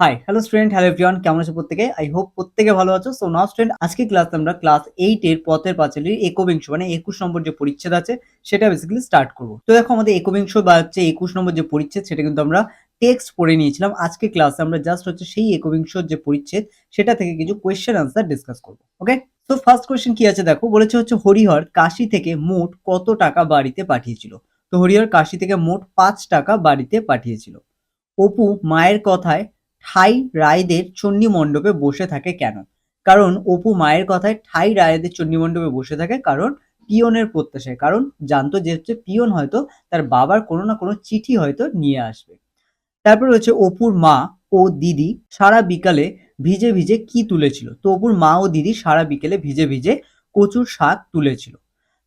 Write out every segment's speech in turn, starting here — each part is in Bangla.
Hi hello student hello everyone কেমন আছো প্রত্যেকে? আই হোপ প্রত্যেকে ভালো আছো। সো নাও স্টুডেন্ট আজকে ক্লাস আমরা ক্লাস এইট এর পথের পাঁচালীর একবিংশ মানে একুশ নম্বর যে পরিচ্ছেদ আছে, সেটা বেসিক্যালি স্টার্ট করব। তো দেখো আমাদের একবিংশ বা হচ্ছে একুশ নম্বর যে পরিচ্ছেদ, সেটা কিন্তু আমরা টেক্সট পড়ে নিয়েছিলাম। আজকে ক্লাসে আমরা জাস্ট হচ্ছে সেই একবিংশ যে পরিচ্ছেদ, সেটা থেকে কিছু কোয়েশ্চেন আনসার ডিসকাস করব ওকে তো ফার্স্ট কোয়েশ্চেন কি আছে দেখো? বলেছে হচ্ছে হরিহর কাশি থেকে মোট কত টাকা বাড়িতে পাঠিয়েছিল? তো হরিহর কাশি থেকে মোট পাঁচ টাকা বাড়িতে পাঠিয়েছিল। অপু মায়ের কথায় ঠাই রায়দের চণ্ডী মণ্ডপে বসে থাকে কেন? কারণ অপু মায়ের কথায় ঠাই রায়দের চণ্ডী মণ্ডপে বসে থাকে কারণ পিয়নের প্রত্যাশায়। কারণ জানতো যে হচ্ছে পিয়ন হয়তো তার বাবার কোনো না কোনো চিঠি হয়তো নিয়ে আসবে। তারপর হচ্ছে অপুর মা ও দিদি সারা বিকালে ভিজে ভিজে কি তুলেছিল? তো অপুর মা ও দিদি সারা বিকেলে ভিজে ভিজে কচুর শাক তুলেছিল।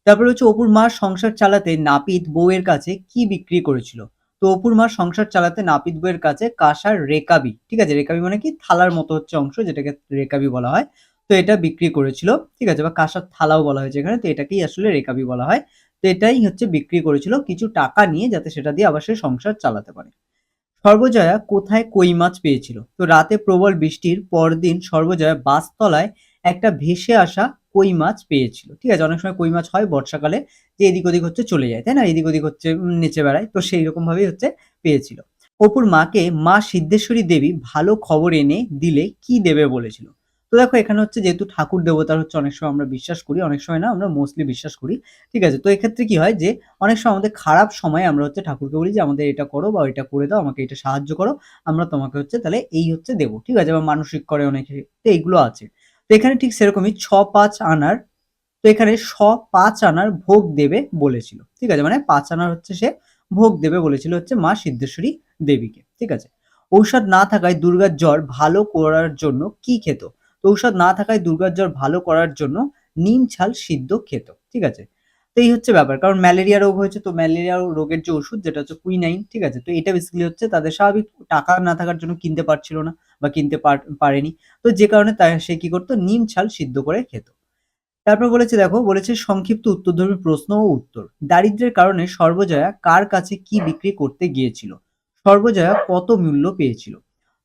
তারপর হচ্ছে অপুর মা সংসার চালাতে নাপিত বউয়ের কাছে কি বিক্রি করেছিল? তো অপুর মা সংসার চালাতে নাপিত বইয়ের কাছে কাঁসার রেকাবি, ঠিক আছে? রেকাবি মানে কি? থালার মতো হচ্ছে অংশ যেটাকে রেকাবি বলা হয়। তো এটা বিক্রি করেছিল, ঠিক আছে? বা কাঁসার থালাও বলা হয়েছে এখানে, তো এটাকেই আসলে রেকাবি বলা হয়। তো এটাই হচ্ছে বিক্রি করেছিল কিছু টাকা নিয়ে যাতে সেটা দিয়ে আবার সে সংসার চালাতে পারে। সর্বজয়া কোথায় কই মাছ পেয়েছিল? তো রাতে প্রবল বৃষ্টির পরদিন সর্বজয়া বাসতলায় একটা ভেসে আসা কই মাছ পেয়েছিল, ঠিক আছে? অনেক সময় কই মাছ হয় বর্ষাকালে যে এদিক ওদিক হচ্ছে চলে যায়, তাই না? এদিক ওদিক হচ্ছে নেচে বেড়ায়, তো সেই রকম ভাবেই হচ্ছে পেয়েছিল। অপুর মাকে মা সিদ্ধেশ্বরী দেবী ভালো খবর এনে দিলে কি দেবে বলেছিল। তো দেখো, এখানে হচ্ছে যেহেতু ঠাকুর দেবতার হচ্ছে অনেক সময় আমরা বিশ্বাস করি, অনেক সময় না আমরা মোস্টলি বিশ্বাস করি, ঠিক আছে? তো এক্ষেত্রে কি হয় যে, অনেক সময় আমাদের খারাপ সময় আমরা হচ্ছে ঠাকুরকে বলি যে, আমাদের এটা করো বা এটা করে দাও, আমাকে এটা সাহায্য করো, আমরা তোমাকে হচ্ছে তাহলে এই হচ্ছে দেবো। ঠিক আছে? বা মানসিক করে অনেকে, তো এইগুলো আছে। তো এখানে ঠিক সেরকমই ছ পাঁচ আনার, তো এখানে স পাঁচ আনার ভোগ দেবে বলেছিল। ঠিক আছে? মানে পাঁচ আনার হচ্ছে সে ভোগ দেবে বলেছিল হচ্ছে মা সিদ্ধেশ্বরী দেবীকে। ঠিক আছে? ঔষধ না থাকায় দুর্গার জ্বর ভালো করার জন্য কি খেত? তো ঔষধ না থাকায় দুর্গার জ্বর ভালো করার জন্য নিম ছাল সিদ্ধ খেত। ঠিক আছে? তো এই হচ্ছে ব্যাপার। কারণ ম্যালেরিয়া রোগ হয়েছে, তো ম্যালেরিয়া রোগের যে ওষুধ যেটা হচ্ছে কুইনাইন, ঠিক আছে? তো এটা বেসিক্যালি হচ্ছে তাদের স্বাভাবিক টাকা না থাকার জন্য কিনতে পারছিল না। বা কিনতে পার- পারেনি। তো যে কারণে তা, সে কি করতো? নিম ছাল সিদ্ধ করে খেত। তারপর বলেছে, দেখো, বলেছে, সংক্ষিপ্ত উত্তরধর্মী প্রশ্ন ও উত্তর। দারিদ্র্যের কারণে সর্বজয়া কার কাছে কি বিক্রি করতে গিয়েছিল? সর্বজয়া কত মূল্য পেয়েছিল?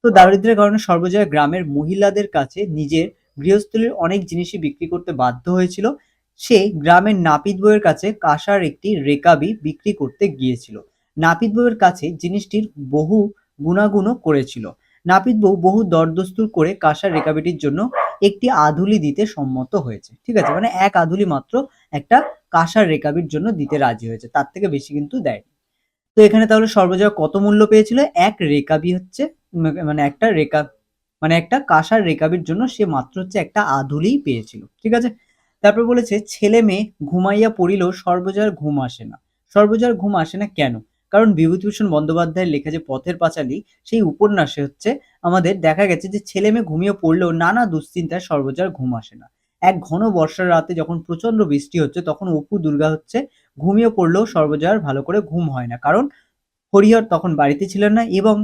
তো দারিদ্র্যের কারণে সর্বজয়া গ্রামের মহিলাদের কাছে নিজের গৃহস্থলীর অনেক জিনিসই বিক্রি করতে বাধ্য হয়েছিল। সে গ্রামের নাপিত বইয়ের কাছে কাঁসার একটি রেকাবি বিক্রি করতে গিয়েছিল। নাপিত বউয়ের কাছে জিনিসটির বহু গুণাগুণও করেছিল। নাপিত বউ বহু দরদস্তুর করে কাঁসার রেকাবিটির জন্য একটি আধুলি দিতে সম্মত হয়েছে। ঠিক আছে? মানে এক আধুলি মাত্র একটা কাঁসার রেকাবির জন্য দিতে রাজি হয়েছে। তার থেকে বেশি কিন্তু দেয়নি। তো এখানে তাহলে সর্বজয়া কত মূল্য পেয়েছিল? এক রেকাবি হচ্ছে মানে একটা রেকা মানে একটা কাঁসার রেকাবির জন্য সে মাত্র হচ্ছে একটা আধুলিই পেয়েছিল। ঠিক আছে? তারপর বলেছে ছেলে মেয়ে ঘুমাইয়া পড়িলেও সর্বজয়ার ঘুম আসে না। সর্বজয়ার ঘুম আসে না কেন? কারণ বিভূতিভূষণ বন্দ্যোপাধ্যায়ের লেখা যে পথের পাঁচালী, সেই উপন্যাসে হচ্ছে আমাদের দেখা গেছে যে ছেলে মেয়ে ঘুমিয়ে পড়লেও নানা দুশ্চিন্তায় সর্বজার ঘুম আসে না। এক ঘন বর্ষার রাতে যখন প্রচণ্ড বৃষ্টি হচ্ছে, তখন অপু দুর্গা হচ্ছে ঘুমিয়ে পড়লেও সর্বজয়ার ভালো করে ঘুম হয় না। কারণ হরিহর তখন বাড়িতে ছিলেন না এবং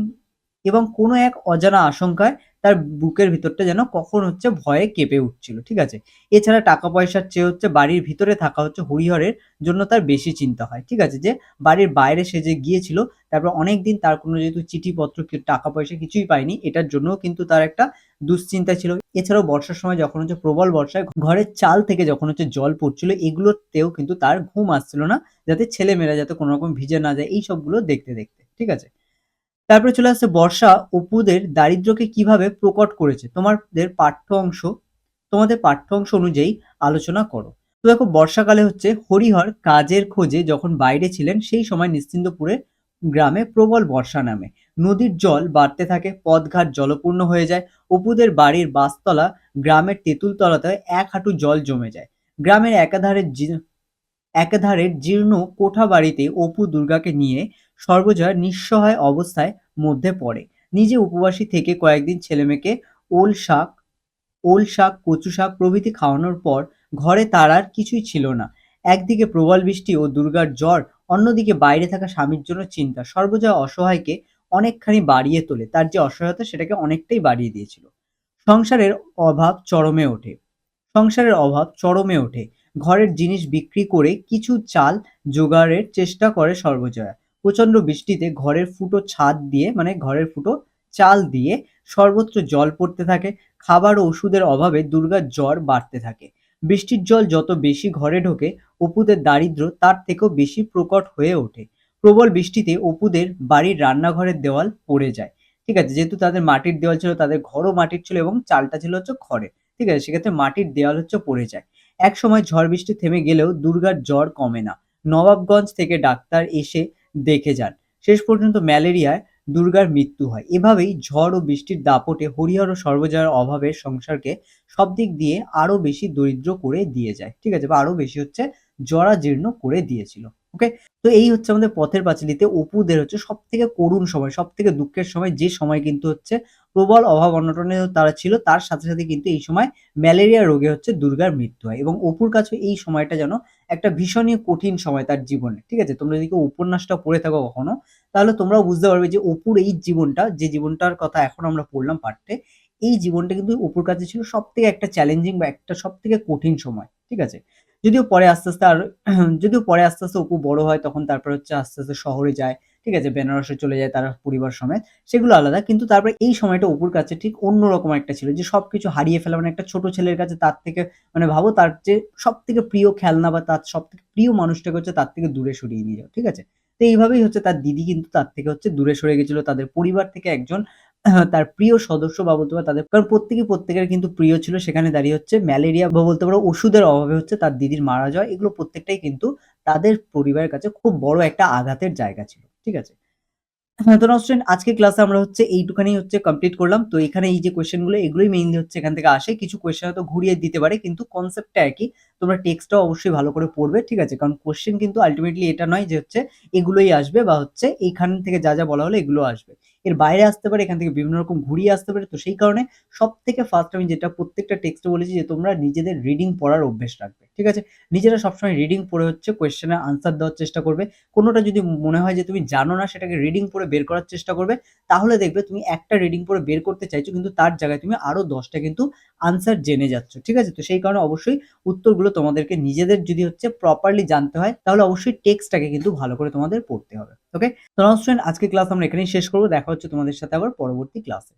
এবং কোনো এক অজানা আশঙ্কায় তার বুকের ভিতরটা যেন কখন হচ্ছে ভয়ে কেঁপে উঠছিল, ঠিক আছে? এছাড়া টাকা পয়সার চেয়ে হচ্ছে বাড়ির ভিতরে থাকা হচ্ছে হরিহরের জন্য তার বেশি চিন্তা হয়, ঠিক আছে? যে বাড়ির বাইরে সে যে গিয়েছিল, তারপর অনেকদিন তার কোনো যেহেতু চিঠিপত্র টাকা পয়সা কিছুই পায়নি, এটার জন্যও কিন্তু তার একটা দুশ্চিন্তা ছিল। এছাড়াও বর্ষার সময় যখন হচ্ছে প্রবল বর্ষায় ঘরের চাল থেকে যখন হচ্ছে জল পড়ছিল, এগুলোতেও কিন্তু তার ঘুম আসছিল না, যাতে ছেলেমেয়েরা যাতে কোনো রকম ভিজে না যায়, এই সবগুলো দেখতে দেখতে, ঠিক আছে? তারপরে চলে আসছে বর্ষা। অপুদের দারিদ্র্যকে কীভাবে প্রকট করেছে? তোমাদের পাঠ্য অংশ তোমাদের পাঠ্য অংশ অনুযায়ী আলোচনা করো। তো দেখো, বর্ষাকালে হচ্ছে হরিহর কাজের খোঁজে যখন বাইরে ছিলেন, সেই সময় নিশ্চিন্দপুরে গ্রামে প্রবল বর্ষা নামে। নদীর জল বাড়তে থাকে, পথঘাট জলপূর্ণ হয়ে যায়। অপুদের বাড়ির বাসতলা গ্রামের তেঁতুলতলাতে এক হাঁটু জল জমে যায়। গ্রামের একাধারে একাধারের জীর্ণ কোঠা বাড়িতে অপু দুর্গাকে নিয়ে সর্বজয়া নিঃসহায় অবস্থায় মধ্যে পড়ে। নিজে উপবাসী থেকে কয়েকদিন ছেলেমেয়েকে ওল শাক ওল শাক কচু শাক প্রভৃতি খাওয়ানোর পর ঘরে তার আর কিছুই ছিল না। একদিকে প্রবল বৃষ্টি ও দুর্গার জ্বর, অন্যদিকে বাইরে থাকা স্বামীর জন্য চিন্তা। সর্বজয়া অসহায়কে অনেকখানি বাড়িয়ে তোলে। তার যে অসহায়তা, সেটাকে অনেকটাই বাড়িয়ে দিয়েছিল। সংসারের অভাব চরমে ওঠে। সংসারের অভাব চরমে ওঠে। ঘরের জিনিস বিক্রি করে কিছু চাল জোগাড়ের চেষ্টা করে সর্বজয়া। প্রচণ্ড বৃষ্টিতে ঘরের ফুটো ছাদ দিয়ে মানে ঘরের ফুটো চাল দিয়ে সর্বত্র জল পড়তে থাকে, খাবার ও ওষুধের অভাবে দুর্গার জ্বর বাড়তে থাকে। বৃষ্টির জল যত বেশি ঘরে ঢোকে, অপুদের দারিদ্র্য তার থেকেও বেশি প্রকট হয়ে ওঠে। প্রবল বৃষ্টিতে অপুদের বাড়ির রান্নাঘরের দেওয়াল পড়ে যায়। ঠিক আছে, যেহেতু তাদের মাটির দেওয়াল ছিল, তাদের ঘরও মাটির ছিল এবং চালটা ছিল হচ্ছে খড়ের ঠিক আছে, সেক্ষেত্রে মাটির দেওয়াল হচ্ছে পড়ে যায়। এক সময় ঝড় বৃষ্টি থেমে গেলেও দুর্গার জ্বর কমে না। নবাবগঞ্জ থেকে ডাক্তার এসে দেখে যান। শেষ পর্যন্ত ম্যালেরিয়ায় দুর্গার মৃত্যু হয়। এভাবেই ঝড় ও বৃষ্টির দাপটে হরিহর ও সর্বজয়ার অভাবে সংসারকে সব দিক দিয়ে আরও বেশি দরিদ্র করে দিয়ে যায়। ঠিক আছে? বা আরও বেশি হচ্ছে জরাজীর্ণ করে দিয়েছিল। ওকে? তো এই হচ্ছে আমাদের পথের পাঁচালিতে। অপুদের হচ্ছে সব থেকে করুণ সময় সব থেকে দুঃখের সময়। যে সময় কিন্তু হচ্ছে প্রবল অভাব, অনটনে তারা ছিল, তার সাথে সাথে কিন্তু এই সময় ম্যালেরিয়া রোগে হচ্ছে দুর্গার মৃত্যু হয়। এবং অপুর কাছে এই সময়টা যেন একটা ভীষণই কঠিন সময় তার জীবনে, ঠিক আছে? তোমরা যদি উপন্যাসটা পড়ে থাকো কখনো, তাহলে তোমরাও বুঝতে পারবে যে অপুর এই জীবনটা, যে জীবনটার কথা এখন আমরা পড়লাম পাঠ্যে এই জীবনটা কিন্তু অপুর কাছে ছিল সব থেকে একটা চ্যালেঞ্জিং বা একটা সব থেকে কঠিন সময়, ঠিক আছে? যদিও পরে আস্তে আস্তে আর, যদিও পরে আস্তে আস্তে অপু বড় হয়, তখন তারপর হচ্ছে আস্তে আস্তে শহরে যায় ঠিক আছে, বেনারসে চলে যায় তারা পরিবার সমেত, সেগুলো আলাদা, কিন্তু তারপরে এই সময়টা অপুর কাছে ঠিক অন্যরকম একটা ছিল যে সবকিছু হারিয়ে ফেলা মানে একটা ছোট ছেলের কাছে তার থেকে মানে ভাবো তার যে সব থেকে প্রিয় খেলনা বা তার সব থেকে প্রিয় মানুষটাকে হচ্ছে তার থেকে দূরে সরিয়ে নিয়ে যাও, ঠিক আছে? তো এইভাবেই হচ্ছে তার দিদি কিন্তু তার থেকে হচ্ছে দূরে সরে গেছিল, তাদের পরিবার থেকে একজন তার প্রিয় সদস্য বা বলতে পারো তাদের, কারণ প্রত্যেকে প্রত্যেকের কিন্তু প্রিয় ছিল, সেখানে দাঁড়িয়ে হচ্ছে ম্যালেরিয়া বা বলতে পারো ওষুধের অভাবে হচ্ছে তার দিদির মারা যাওয়া, এগুলো প্রত্যেকটাই কিন্তু তাদের পরিবারের কাছে খুব বড় একটা আঘাতের জায়গা ছিল। ঠিক আছে? স্টুডেন্ট আজকে ক্লাসে আমরা হচ্ছে এইটুখানি হচ্ছে কমপ্লিট করলাম। তো এখানে এই যে কোয়েশ্চেনগুলো এগুলোই মেইনলি হচ্ছে এখান থেকে আসে। কিছু কোয়েশ্চেন হয়তো ঘুরিয়ে দিতে পারে, কিন্তু কনসেপ্টটা একই। তোমরা টেক্সটটাও অবশ্যই ভালো করে পড়বে, ঠিক আছে? কারণ কোয়েশ্চেন কিন্তু আলটিমেটলি এটা নয় যে হচ্ছে এগুলোই আসবে বা হচ্ছে এখান থেকে যা যা বলা হলো এগুলো আসবে। এর বাইরে আসতে পারে, এখান থেকে বিভিন্ন রকম ঘুরিয়ে আসতে পারে। তো সেই কারণে সব থেকে ফার্স্ট আমি যেটা প্রত্যেকটা টেক্সটে বলেছি যে, তোমরা নিজেদের রিডিং পড়ার অভ্যেস রাখবে, ঠিক আছে? নিজেরা সবসময় রিডিং পড়ে হচ্ছে কোয়েশ্চেনের আনসার দেওয়ার চেষ্টা করবে। কোনোটা যদি মনে হয় যে, তুমি জানো না, সেটাকে রিডিং পড়ে বের করার চেষ্টা করবে, তাহলে দেখবে তুমি একটা রিডিং পড়ে বের করতে চাইছো, কিন্তু তার জায়গায় তুমি আরও দশটা কিন্তু আনসার জেনে যাচ্ছ, ঠিক আছে? তো সেই কারণে অবশ্যই উত্তরগুলো তোমাদেরকে নিজেদের যদি হচ্ছে প্রপারলি জানতে হয়, তাহলে অবশ্যই টেক্সটটাকে কিন্তু ভালো করে তোমাদের পড়তে হবে ওকে তো স্টুডেন্ট আজকে ক্লাস আমরা এখানেই শেষ করব, দেখা হচ্ছে তোমাদের সাথে আবার পরবর্তী ক্লাসে